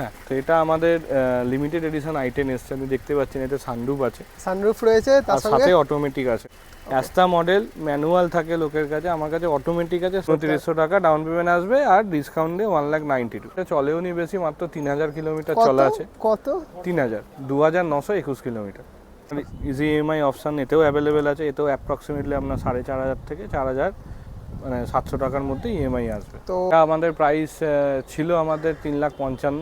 হ্যাঁ তো এটা আমাদের লিমিটেড এডিশন আইটেন এসছে। আপনি দেখতে পাচ্ছেন এতে সানরুফ আছে। সানরুফ রয়েছে তার সাথে অটোমেটিক আছে। অ্যাস্তা মডেল ম্যানুয়াল থাকে লোকের কাছে আমার কাছে অটোমেটিক আছে পঁয়ত্রিশশো টাকা ডাউন পেমেন্ট আসবে আর discount one lakh ninety two চলেও নি বেশি মাত্র তিন হাজার কিলোমিটার চলা আছে। কত? তিন হাজার দু হাজার নশো একুশ কিলোমিটার ইজি ইএমআই অপশান এতেও অ্যাভেলেবেল আছে এতেও অ্যাপ্রক্সিমেটলি আপনার সাড়ে চার হাজার থেকে চার হাজার মানে সাতশো টাকার মধ্যে ইএমআই আসবে। তো এটা আমাদের প্রাইস ছিল আমাদের তিন লাখ পঞ্চান্ন।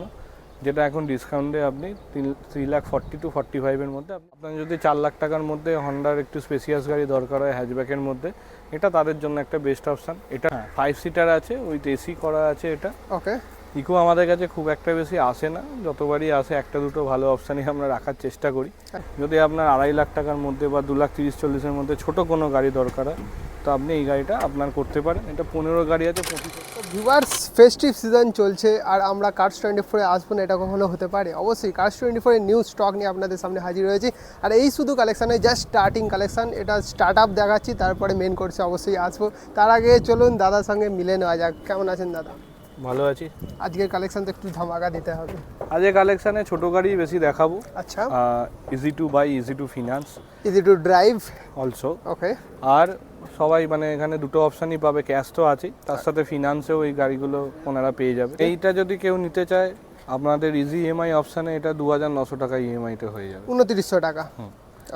যেটা এখন ডিসকাউন্টে আপনি তিন three lakh forty two forty ফাইভের মধ্যে আপনার যদি চার লাখ টাকার মধ্যে হন্ডার একটু স্পেসিয়াস গাড়ি দরকার হয় হ্যাচব্যাকের মধ্যে এটা তাদের জন্য একটা বেস্ট অপশান এটা ফাইভ সিটার আছে উইথ এসি করা আছে এটা। ওকে ইকো আমাদের কাছে খুব একটা বেশি আসে না যতবারই আসে একটা দুটো ভালো অপশানই আমরা রাখার চেষ্টা করি। যদি আপনার আড়াই লাখ টাকার মধ্যে বা দু লাখ তিরিশ চল্লিশের মধ্যে ছোট কোনো গাড়ি দরকার হয় তো আপনি এই গাড়িটা আপনার করতে পারেন। এটা পনেরো গাড়ি আছে, পঁচিশ। ভিউয়ার্স ফেস্টিভ সিজন চলছে আর আমরা কার্স টোয়েন্টি ফোরে আসব না, এটা কখনো হতে পারে। অবশ্যই কার্স টোয়েন্টি ফোরের নিউ স্টক নিয়ে আপনাদের সামনে হাজির হয়েছি। আর এই শুধু কালেকশানে জাস্ট স্টার্টিং কালেকশান এটা স্টার্ট আপ দেখাচ্ছি, তারপরে মেন কোর্সে অবশ্যই আসব। তার আগে চলুন দাদার সঙ্গে মিলে নেওয়া যাক। কেমন আছেন দাদা? ভালো আছি। আজকের কালেকশন তো একটু ধামাকা দিতে হবে। আজকে কালেকশানে ছোট গাড়ি বেশি দেখাবো। আচ্ছা। Easy to buy easy to finance easy to drive also okay আর সবাই মানে এখানে দুটো অপশানই পাবে ক্যাশ তো আছেই। তার সাথে ফিনান্সেও এই গাড়িগুলো ওনারা পেয়ে যাবে। এইটা যদি কেউ নিতে চায় আপনাদের ইজি ইএমআই অপশানে এটা দু হাজার নশো টাকা ইএমআইতে হয়ে যাবে। উনত্রিশশো টাকা।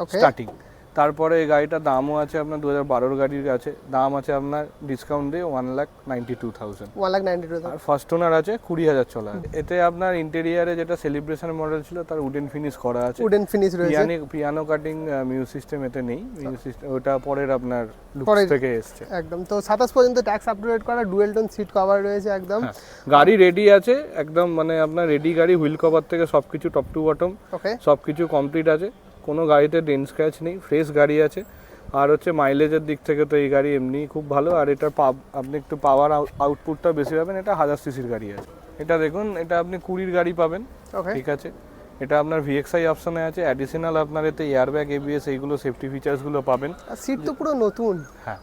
ওকে স্টার্টিং তারপরে এই গাড়িটার দামও আছে আপনার দু হাজার বারোর গাড়ির আছে দাম আছে আপনার ডিসকাউন্ট দিয়ে one lakh ninety two thousand one lakh ninety two আর ফার্স্ট ওনার আছে কুড়ি হাজার চলা আছে। এতে আপনার ইন্টেরিয়ারে যেটা সেলিব্রেশন মডেল ছিল তার উডেন ফিনিশ করা আছে। উডেন ফিনিশ রয়েছে। Piano piano cutting music system এতে নেই। মিউজিক সিস্টেম ওটা পরের আপনার লুকস থেকে এসছে। একদম। তো সাতাশ পর্যন্ত ট্যাক্স আপডেট করা ডুয়েল টোন সিট কভার রয়েছে একদম। হ্যাঁ, গাড়ি রেডি আছে একদম মানে আপনার রেডি গাড়ি হুইল কভার থেকে সব কিছু টপ টু বটম ওকে সব কিছু কমপ্লিট আছে। কোনো গাড়িতে ডেন স্ক্র্যাচ নেই ফ্রেশ গাড়ি আছে। আর হচ্ছে মাইলেজের দিক থেকে তো এই গাড়ি এমনি খুব ভালো আর এটার পাব আপনি একটু পাওয়ার আউটপুটটা বেশি পাবেন এটা হাজার সিসির গাড়ি আছে। এটা দেখুন এটা আপনি কুড়ির গাড়ি পাবেন ঠিক আছে? এটা আপনার ভিএক্সআই অপশনে আছে অ্যাডিশনাল আপনার এতে এয়ারব্যাগ এবিএস এইগুলো সেফটি ফিচার্সগুলো পাবেন। আর সিট তো পুরো নতুন। হ্যাঁ।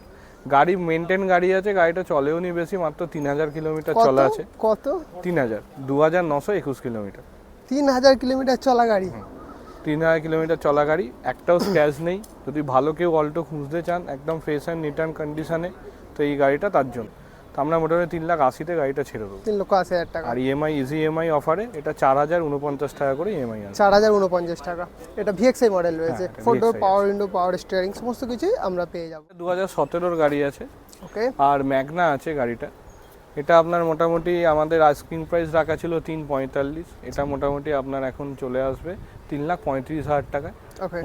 গাড়ি মেনটেন গাড়ি আছে গাড়িটা চলেও নি বেশি মাত্র তিন হাজার কিলোমিটার চলা আছে। কত? তিন হাজার দু হাজার নশো একুশ কিলোমিটার। তিন হাজার কিলোমিটার চলা গাড়ি। তিন হাজার কিলোমিটার চলা গাড়ি একটাও স্ক্র্যাচ নেই। যদি ভালো কেউ অল্টো খুঁজতে চান একদম ফ্রেশ অ্যান্ড নিট অ্যান্ড কন্ডিশনে তো এই গাড়িটা তার জন্য। তো আমরা মোটামুটি তিন লাখ আশিতে গাড়িটা ছেড়ে দেবো। তিন লক্ষ আশি হাজার টাকা। আর ইএমআই ইজি ইএমআই অফারে এটা চার হাজার উনপঞ্চাশ টাকা করে ইএমআই আছে চার হাজার উনপঞ্চাশ টাকা। এটা ভিএক্সআই মডেল রয়েছে। Four door power window power steering সমস্ত কিছুই আমরা পেয়ে যাব। দু হাজার সতেরোর গাড়ি আছে। ওকে আর ম্যাগনা আছে গাড়িটা। এটা আপনার মোটামুটি আমাদের আইসক্রিম প্রাইস রাখা ছিল তিন পঁয়তাল্লিশ। এটা মোটামুটি আপনার এখন চলে আসবে তিন লাখ পঁয়ত্রিশ হাজার টাকা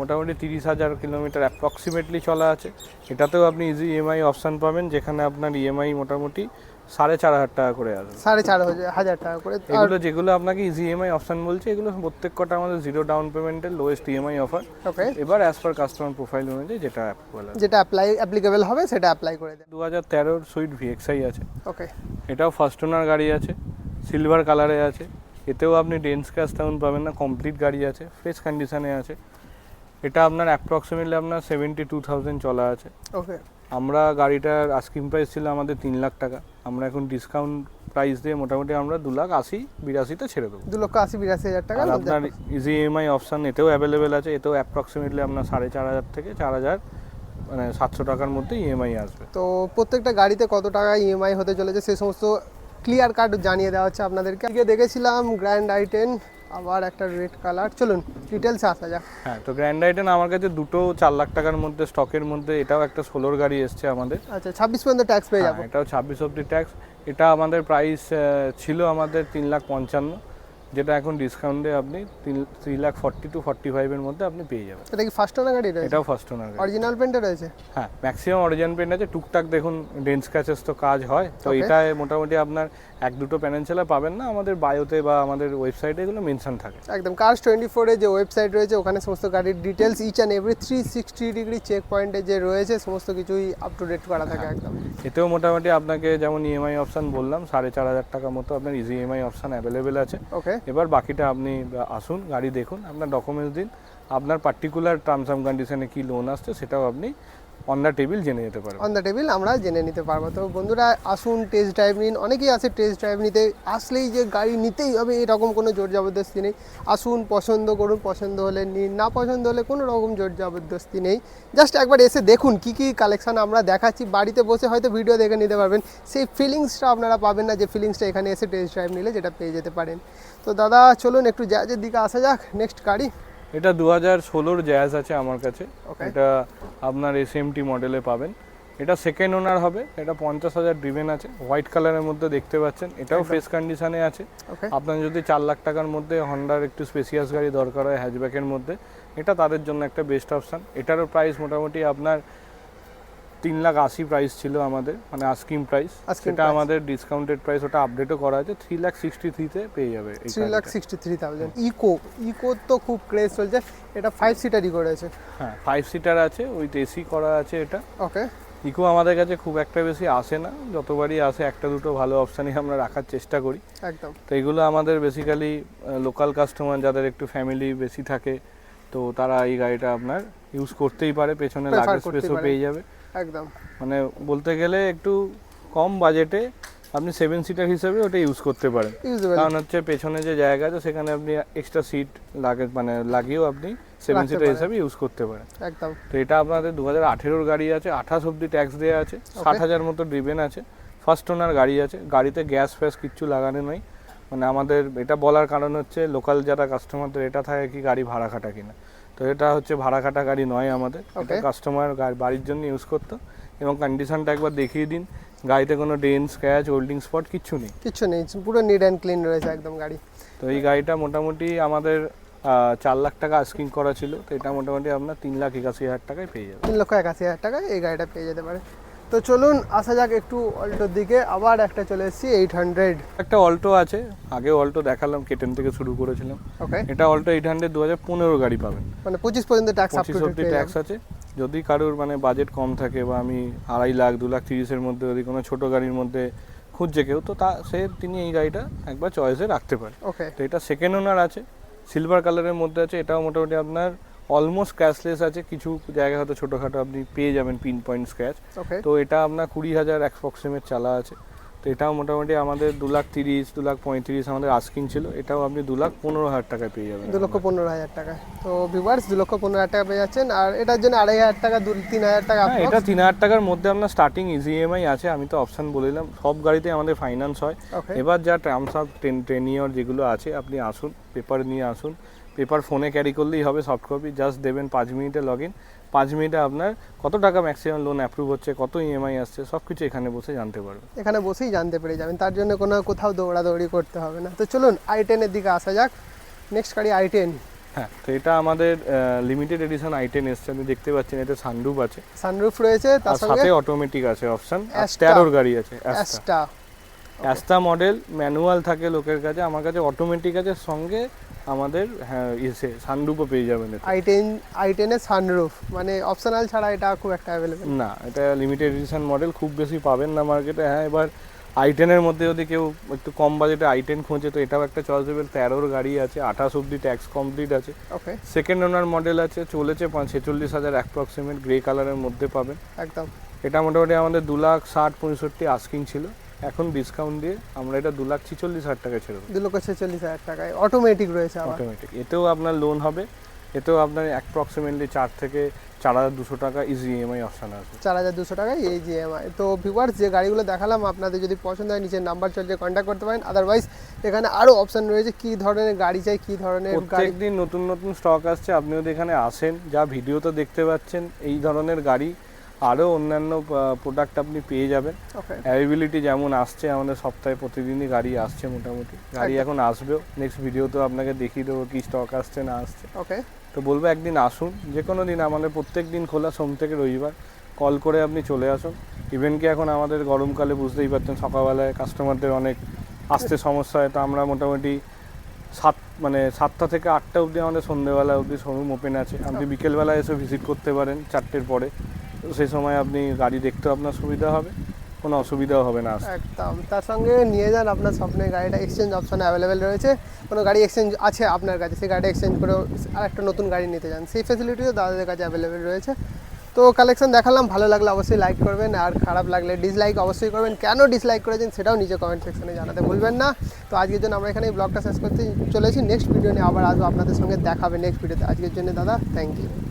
মোটামুটি তিরিশ হাজার কিলোমিটার অ্যাপ্রক্সিমেটলি চলা আছে। এটাতেও আপনি ইজি ইএমআই অপশান পাবেন যেখানে আপনার ইএমআই মোটামুটি সাড়ে চার হাজার টাকা করে আসবে। সাড়ে চার হাজার- টাকা করে। এগুলো যেগুলো আপনাকে ইজি ইএমআই অপশান বলছে এগুলো প্রত্যেক কটা আমাদের জিরো ডাউন পেমেন্টের লোয়েস্ট ইএমআই অফার ওকে এবার অ্যাজ পার কাস্টমার প্রোফাইল অনুযায়ী যেটা যেটা অ্যাপ্লাই অ্যাপ্লিকেবল হবে সেটা অ্যাপ্লাই করে দেন। দু হাজার তেরোর সুইট ভিএক্সআই আছে। ওকে এটাও ফার্স্ট ওনার গাড়ি আছে সিলভার কালারে আছে। এতেও আপনি ডেন্স ক্যাশ তেমন পাবেন না কমপ্লিট গাড়ি আছে ফ্রেশ কন্ডিশনে আছে। এটা আপনার অ্যাপ্রক্সিমেটলি আপনার সেভেন্টি টু থাউজেন্ড চলা আছে। ওকে আমরা গাড়িটার আস্কিং প্রাইস ছিল আমাদের তিন লাখ টাকা। আমরা এখন ডিসকাউন্ট প্রাইস দিয়ে মোটামুটি আমরা দু লাখ আশি বিরাশিতে ছেড়ে দেবো। দু লক্ষ আশি বিরাশি হাজার টাকা আপনার ইজি ইএমআই অপশান এতেও অ্যাভেলেবেল আছে এতেও অ্যাপ্রক্সিমেটলি আপনার সাড়ে চার হাজার থেকে চার হাজার মানে সাতশো টাকার মধ্যে ইএমআই আসবে। তো প্রত্যেকটা গাড়িতে কত টাকা ইএমআই হতে চলেছে সে সমস্ত ক্লিয়ার কার্ড জানিয়ে দেওয়া হচ্ছে আপনাদেরকে। আজকে দেখেছিলাম গ্র্যান্ড আইটেন আবার একটা রেড কালার চলুন ডিটেলস আসা যাক। হ্যাঁ তো গ্র্যান্ড রাইডেন আমার কাছে দুটো চার লাখ টাকার মধ্যে স্টকের মধ্যে এটাও একটা ষোলোর গাড়ি এসছে আমাদের। আচ্ছা ছাব্বিশ পর্যন্ত ট্যাক্স পেয়ে যাব। হ্যাঁ, এটাও ছাব্বিশ অব্দি ট্যাক্স এটা আমাদের প্রাইস ছিল আমাদের তিন লাখ পঞ্চান্ন। যেটা এখন ডিসকাউন্টে আপনি three lakh forty two forty ফাইভের মধ্যে আপনি পেয়ে যাবেন। এটা কি ফার্স্ট ওনার গাড়ি এটাও ফার্স্ট ওনার গাড়ি। অরিজিনাল পেন্টে রয়েছে? হ্যাঁ ম্যাক্সিমাম অরিজিনাল পেন্ট আছে। টুকটাক দেখুন ডেন্স ক্যাচেস তো কাজ হয়। তো. এটায় মোটামুটি আপনার এক দুটো প্যানেন্সেলা পাবেন না। আমাদের বায়োতে বা আমাদের ওয়েবসাইটে এগুলো মেনশন থাকে। একদম। কার্স টোয়েন্টি ফোরে যে ওয়েবসাইট রয়েছে ওখানে সমস্ত গাড়ির details each and every three sixty degree check পয়েন্টে যে রয়েছে সমস্ত কিছুই আপ টু ডেট করা থাকে একদম। এতেও মোটামুটি আপনাকে যেমন ইএমআই অপশান বললাম সাড়ে চার হাজার টাকা মতো আপনার ইজি ইএমআই অপশান অ্যাভেলেবেল আছে। ওকে এবার বাকিটা আপনি আসুন, গাড়ি দেখুন, আপনার ডকুমেন্টস দিন। আপনার পার্টিকুলার টার্মস অ্যান্ড কন্ডিশনে কী লোন আসছে সেটাও আপনি অন দ্য টেবিল জেনে নিতে পারবেন। অন দ্য টেবিল আমরা জেনে নিতে পারব। তো বন্ধুরা, আসুন টেস্ট ড্রাইভ নিন। অনেকেই আছে টেস্ট ড্রাইভ নিতে। আসলেই যে গাড়ি নিতেই হবে, এরকম কোনো জোর জবরদস্তি নেই। আসুন, পছন্দ করুন, পছন্দ হলে নিন। না পছন্দ হলে কোনো রকম জোর জবরদস্তি নেই। জাস্ট একবার এসে দেখুন কি কি কালেকশন আমরা দেখাচ্ছি। বাড়িতে বসে হয়তো ভিডিও দেখে নিতে পারবেন। সেই ফিলিংসটা আপনারা পাবেন না যে ফিলিংসটা এখানে এসে টেস্ট ড্রাইভ নিলে যেটা পেয়ে যেতে পারেন। তো দাদা চলুন একটু জাহাজের দিকে আসা যাক নেক্সট গাড়ি। এটা দু হাজার ষোলোর জ্যাজ আছে আমার কাছে। এটা আপনার এস এমটি মডেলে পাবেন। এটা সেকেন্ড ওনার হবে এটা পঞ্চাশ হাজার ড্রিভেন আছে। হোয়াইট কালারের মধ্যে দেখতে পাচ্ছেন এটাও ফ্রেশ কন্ডিশনে আছে। আপনার যদি চার লাখ টাকার মধ্যে হন্ডার একটু স্পেসিয়াস গাড়ি দরকার হয় হ্যাচব্যাকের মধ্যে এটা তাদের জন্য একটা বেস্ট অপশান এটারও প্রাইস মোটামুটি আপনার তিন লাখ আশি প্রাইস ছিল আমাদের মানে আস্কিং প্রাইস সেটা আমাদের ডিসকাউন্টেড প্রাইস ওটা আপডেটও করা আছে। থ্রি লাখ সিক্সটি থ্রিতে পেয়ে যাবে এই three lakh sixty three thousand eco eco তো খুব ক্রেজ চলছে। এটা ফাইভ সিটারই করেছে হ্যাঁ ফাইভ সিটার আছে উইথ এসি করা আছে এটা। ওকে ইকো আমাদের কাছে খুব একটা বেশি আসে না। যতবারই আসে একটা দুটো ভালো অপশানই আমরা রাখার চেষ্টা করি। একদম। তো এগুলো আমাদের বেসিক্যালি লোকাল কাস্টমার যাদের একটু ফ্যামিলি বেশি থাকে তো তারা এই গাড়িটা আপনার ইউজ করতেই পারে পেছনে লাগেজ স্পেসও পেয়ে যাবে। একদম। মানে বলতে গেলে একটু কম বাজেটে আপনি সেভেন সিটার হিসেবে ওটা ইউজ করতে পারেন। কারণ হচ্ছে পেছনে যে জায়গা আছে সেখানে আপনি এক্সট্রা সিট লাগে মানে লাগিয়েও আপনি সেভেন সিটার। হিসেবে ইউজ করতে পারেন। একদম। তো এটা আপনাদের দু হাজার আঠেরোর গাড়ি আছে আঠাশ অব্দি ট্যাক্স দেওয়া আছে ষাট হাজার মতো ড্রিভেন আছে ফার্স্ট ওনার গাড়ি আছে গাড়িতে গ্যাস ফ্যাস কিচ্ছু লাগানো নেই। মানে আমাদের এটা বলার কারণ হচ্ছে লোকাল যারা কাস্টমারদের এটা থাকে কি গাড়ি ভাড়া খাটা কিনা। তো এটা হচ্ছে ভাড়া কাটা গাড়ি নয় আমাদের। এটা কাস্টমার বাড়ির জন্য ইউজ করতো। এবং কন্ডিশনটা একবার দেখিয়ে দিন। গাড়িতে কোনো ডেন স্ক্র্যাচ হোল্ডিং স্পট কিছু নেই। কিছু নেই পুরো নিট অ্যান্ড ক্লিন রয়েছে একদম গাড়ি। তো এই গাড়িটা মোটামুটি আমাদের চার লাখ টাকা আস্কিং করা ছিল। তো এটা মোটামুটি আপনার তিন লাখ একাশি হাজার টাকায় পেয়ে যাবে তিন লক্ষ একাশি হাজার টাকায় এই গাড়িটা পেয়ে যেতে পারে। তো চলুন আসা যাক একটু অল্টোর দিকে আবার একটা চলে এসেছি এইট হান্ড্রেড একটা অল্টো আছে আগে অল্টো দেখালাম কেটেন থেকে শুরু করেছিলাম। ওকে এটা অল্টো এইট হান্ড্রেড দু হাজার পনেরো গাড়ি পাবেন। মানে পঁচিশ পর্যন্ত ট্যাক্স পঁচিশ অব্দি ট্যাক্স আছে। যদি কারোর মানে বাজেট কম থাকে বা আমি আড়াই লাখ দু লাখ তিরিশের মধ্যে যদি কোনো ছোট গাড়ির মধ্যে খুঁজছে কেউ তো তা সে তিনি এই গাড়িটা একবার চয়েসে রাখতে পারে। ওকে তো এটা সেকেন্ড ওনার আছে সিলভার কালারের মধ্যে আছে এটাও মোটামুটি আপনার অলমোস্ট ক্যাশলেস আছে। কিছু জায়গায় হয়তো ছোটোখাটো আপনি পেয়ে যাবেন পিন পয়েন্ট স্ক্র্যাচ তো এটা আপনার কুড়ি হাজার অ্যাপ্রক্সিমেট চালা আছে। তো এটাও মোটামুটি আমাদের দু লাখ তিরিশ দু লাখ পঁয়ত্রিশ আমাদের আস্কিং ছিল। এটাও আপনি দু লাখ পনেরো হাজার টাকায় পেয়ে যাবেন। দু লক্ষ পনেরো হাজার টাকা। তো ভিউয়ার্স দু লক্ষ পনেরো হাজার টাকা পেয়ে যাচ্ছেন। আর এটার জন্য আড়াই হাজার টাকা দু তিন হাজার টাকা হ্যাঁ এটা তিন হাজার টাকার মধ্যে আপনার স্টার্টিং ইজি ইএমআই আছে। আমি তো অপশন বলে দিলাম। সব গাড়িতে আমাদের ফাইন্যান্স হয়। এবার যা terms of ten ten year যেগুলো আছে আপনি আসুন পেপার নিয়ে আসুন। পেপার ফোনে ক্যারি করলেই হবে সফট কপি জাস্ট দেবেন পাঁচ মিনিটে লগ ইন পাঁচ মিনিটে আপনার কত টাকা ম্যাক্সিমাম লোন অ্যাপ্রুভ হচ্ছে কত ইএমআই আসছে সব কিছু এখানে বসে জানতে পারবেন। এখানে বসেই জানতে পেরে যাবেন তার জন্য কোনো কোথাও দৌড়াদৌড়ি করতে হবে না। তো চলুন আই টেনের দিকে আসা যাক। নেক্সট গাড়ি আই টেন হ্যাঁ তো এটা আমাদের লিমিটেড এডিশন আইটেন এসছে আপনি দেখতে পাচ্ছেন এতে সানরুফ আছে। সানরুফ রয়েছে তার সাথে অটোমেটিক আছে অপশন। তেরোর গাড়ি আছে অ্যাস্টা অ্যাস্টা মডেল ম্যানুয়াল থাকে লোকের কাছে আমার কাছে অটোমেটিক আছে সঙ্গে আমাদের হ্যাঁ ইসে সানরুফও পেয়ে যাবেন। আই টেন আই টেনের সানরুফ মানে অপশনাল ছাড়া এটা খুব একটা অ্যাভেলেবেল না এটা লিমিটেড এডিশন মডেল খুব বেশি পাবেন না মার্কেটে হ্যাঁ এবার আই টেনের মধ্যে যদি কেউ একটু কম বাজেটে আই টেন খোঁজে তো এটাও একটা চয়েসেবল তেরোর গাড়ি আছে আঠাশ অব্দি ট্যাক্স কমপ্লিট আছে। ওকে সেকেন্ড ওনার মডেল আছে চলেছে পাঁচ ছেচল্লিশ হাজার অ্যাপ্রক্সিমেট গ্রে কালারের মধ্যে পাবেন। একদম। এটা মোটামুটি আমাদের দু লাখ ষাট পঁয়ষট্টি আস্কিং ছিল। এখন ডিসকাউন্ট দিয়ে আমরা এটা দু লাখ ছিচল্লিশ হাজার টাকা ছেড়ে দেবো। দু লক্ষ ছেচল্লিশ হাজার টাকায়। অটোমেটিক রয়েছে অটোমেটিক এতেও আপনার লোন হবে। এতেও আপনার অ্যাপ্রক্সিমেটলি চার থেকে চার হাজার দুশো টাকা ইজি ইএমআই অপশান আছে। চার হাজার দুশো টাকায় এই জিএমআই তো ভিউয়ার্স যে গাড়িগুলো দেখালাম আপনাদের যদি পছন্দ হয় নিচের নাম্বার চলছে কন্ট্যাক্ট করতে পারেন। আদারওয়াইজ এখানে আরও অপশন রয়েছে কী ধরনের গাড়ি চাই কী ধরনের গাড়ি প্রত্যেক দিন নতুন নতুন স্টক আসছে। আপনি যদি এখানে আসেন যা ভিডিওতে দেখতে পাচ্ছেন এই ধরনের গাড়ি আরও অন্যান্য প্রোডাক্ট আপনি পেয়ে যাবেন। অ্যাভেবিলিটি যেমন আসছে আমাদের সপ্তাহে প্রতিদিনই গাড়ি আসছে মোটামুটি। গাড়ি এখন আসবেও। নেক্সট ভিডিওতেও আপনাকে দেখিয়ে দেবো কি স্টক আসছে না আসছে। ওকে তো বলব একদিন আসুন যে কোনো দিন আমাদের প্রত্যেক দিন খোলা সোম থেকে রবিবার। কল করে আপনি চলে আসুন। ইভেন কি এখন আমাদের গরমকালে বুঝতেই পারছেন সকালবেলায় কাস্টমারদের অনেক আসতে সমস্যা হয়। তো আমরা মোটামুটি সাত মানে সাতটা থেকে আটটা অবধি আমাদের সন্ধ্যেবেলা অবধি শোরুম ওপেন আছে। আপনি বিকেলবেলা এসে ভিজিট করতে পারেন চারটের পরে। সেই সময় আপনি গাড়ি দেখতেও আপনার সুবিধা হবে, কোনো অসুবিধাও হবে না। একদম। তার সঙ্গে নিয়ে যান আপনার স্বপ্নের গাড়িটা এক্সচেঞ্জ অপশন অ্যাভেলেবেল রয়েছে। কোনো গাড়ি এক্সচেঞ্জ আছে আপনার কাছে, সেই গাড়িটা এক্সচেঞ্জ করে আর একটা নতুন গাড়ি নিতে যান। সেই ফেসিলিটিও দাদাদের কাছে অ্যাভেলেবেল রয়েছে। তো কালেকশন দেখালাম, ভালো লাগলে অবশ্যই লাইক করবেন, আর খারাপ লাগলে ডিসলাইক অবশ্যই করবেন। কেন ডিসলাইক করেছেন সেটাও নিজে কমেন্ট সেকশনে জানাতে ভুলবেন না। তো আজকের জন্য আমরা এখানে ব্লগটা শেষ করতে চলেছি। নেক্সট ভিডিও নিয়ে আবার আসব আপনাদের সঙ্গে, দেখাবে নেক্সট ভিডিওতে আজকের জন্য দাদা থ্যাংক ইউ